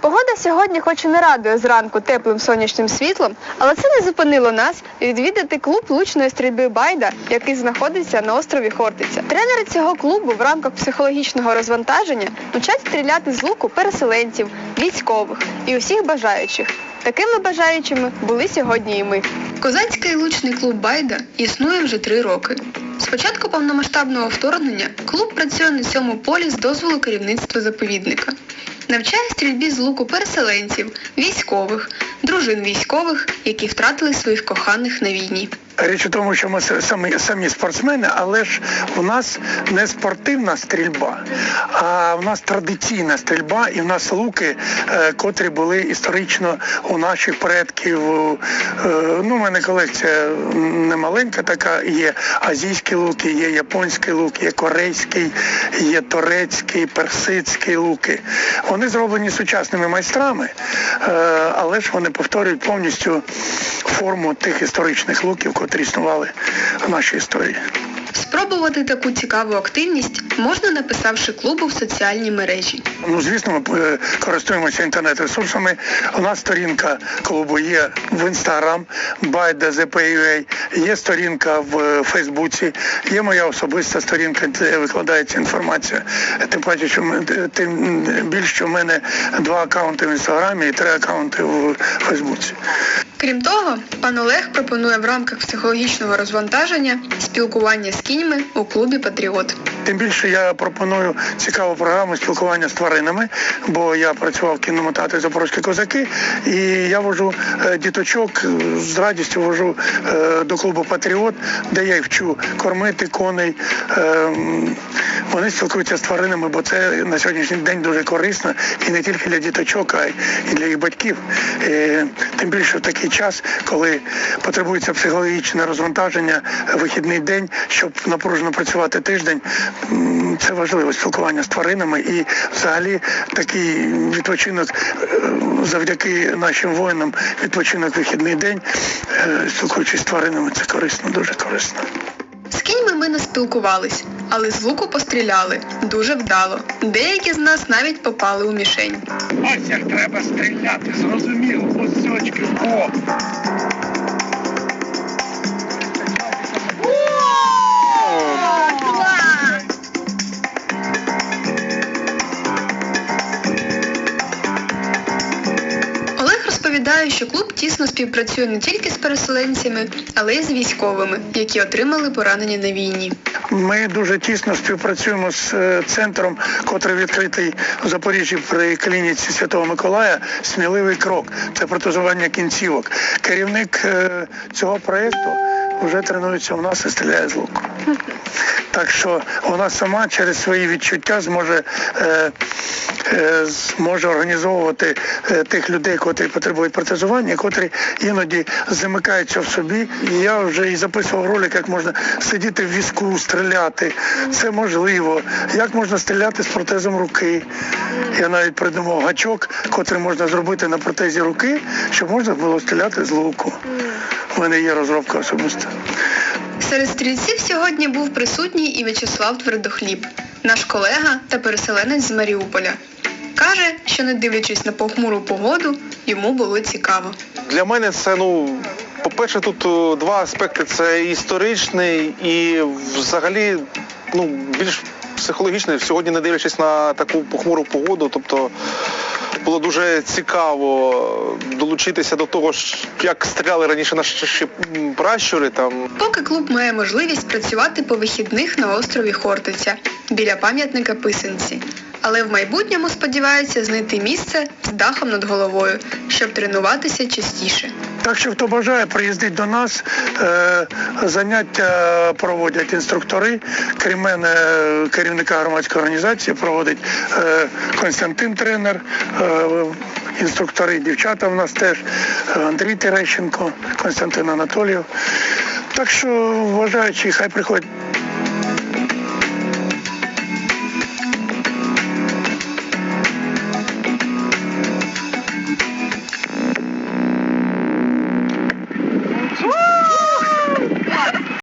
Погода сьогодні хоч і не радує зранку теплим сонячним світлом, але це не зупинило нас відвідати клуб лучної стрільби Байда, який знаходиться на острові Хортиця. Тренери цього клубу в рамках психологічного розвантаження навчать стріляти з луку переселенців, військових і усіх бажаючих. Такими бажаючими були сьогодні і ми. Козацький лучний клуб Байда існує вже три роки. З початку повномасштабного вторгнення клуб працює на цьому полі з дозволу керівництва заповідника. Навчає стрільбі з луку переселенців, військових, дружин військових, які втратили своїх коханих на війні. Річ у тому, що ми самі, самі спортсмени, але ж у нас не спортивна стрільба, а в нас традиційна стрільба, і в нас луки, е, котрі були історично у наших предків. Е, ну, у мене колекція не маленька така, є азійські луки, є японський лук, є корейський, є турецький, персидський луки. Вони зроблені сучасними майстрами, е, але ж вони повторюють повністю форму тих історичних луків, котрі існували в нашій історії. Спробувати таку цікаву активність можна, написавши клубу в соціальній мережі. Ну, звісно, ми е, користуємося інтернет-ресурсами. У нас сторінка клубу є в інстаграм ByDZP.ua, є сторінка в е, Фейсбуці, є моя особиста сторінка, де викладається інформація. Тим паче, що ми- е, тим більше, що в мене два акаунти в інстаграмі і три акаунти в Фейсбуці. Крім того, пан Олег пропонує в рамках психологічного розвантаження спілкування з кіньми у клубі Патріот. Тим більше я пропоную цікаву програму спілкування з тваринами, бо я працював в кінотеатрі Запорозькі козаки, і я вожу е, діточок е, з радістю вожу е, до клубу Патріот, де я їх вчу кормити коней. Е, Вони спілкуються з тваринами, бо це на сьогоднішній день дуже корисно і не тільки для діточок, а й для їх батьків. Тим більше в такий час, коли потребується психологічне розвантаження, вихідний день, щоб напружено працювати тиждень, це важливо спілкування з тваринами і взагалі такий відпочинок е, завдяки нашим воїнам, відпочинок вихідний день, е, спілкуючись з тваринами, це корисно, дуже корисно. З кіньми ми не спілкувались, але з луку постріляли дуже вдало. Деякі з нас навіть попали у мішень. Ось як треба стріляти, зрозуміло, ось сьочки розповідає, що клуб тісно співпрацює не тільки з переселенцями, але й з військовими, які отримали поранення на війні. Ми дуже тісно співпрацюємо з е, центром, котрий відкритий в Запоріжжі при клініці Святого Миколая. Сміливий крок. Це протезування кінцівок. Керівник е, цього проєкту вже тренується у нас і стріляє з луку. Так що вона сама через свої відчуття зможе, е, е, зможе організовувати е, тих людей, котрі потребують протезування, котрі іноді замикаються в собі. І я вже і записував ролик, як можна сидіти в візку, стріляти. Це можливо. Як можна стріляти з протезом руки. Я навіть придумав гачок, котрий можна зробити на протезі руки, щоб можна було стріляти з луку. У мене є розробка особиста. Серед стрільців сьогодні був присутній і В'ячеслав Твердохліб, наш колега та переселенець з Маріуполя. Каже, що не дивлячись на похмуру погоду, йому було цікаво. Для мене це ну. По-перше, тут два аспекти: це історичний і взагалі ну, більш психологічний. Сьогодні, не дивлячись на таку похмуру погоду, тобто було дуже цікаво долучитися до того, як стріляли раніше наші пращури. Там Поки клуб має можливість працювати по вихідних на острові Хортиця біля пам'ятника Писанці. Але в майбутньому сподіваються знайти місце з дахом над головою, щоб тренуватися частіше. Так що хто бажає, приїздить до нас. Е, заняття проводять інструктори. Крім мене, керівника громадської організації проводить е, Константин тренер. Е, інструктори, дівчата в нас теж Андрій Терещенко, Константин Анатолійов. Так що вважаючи, хай приходять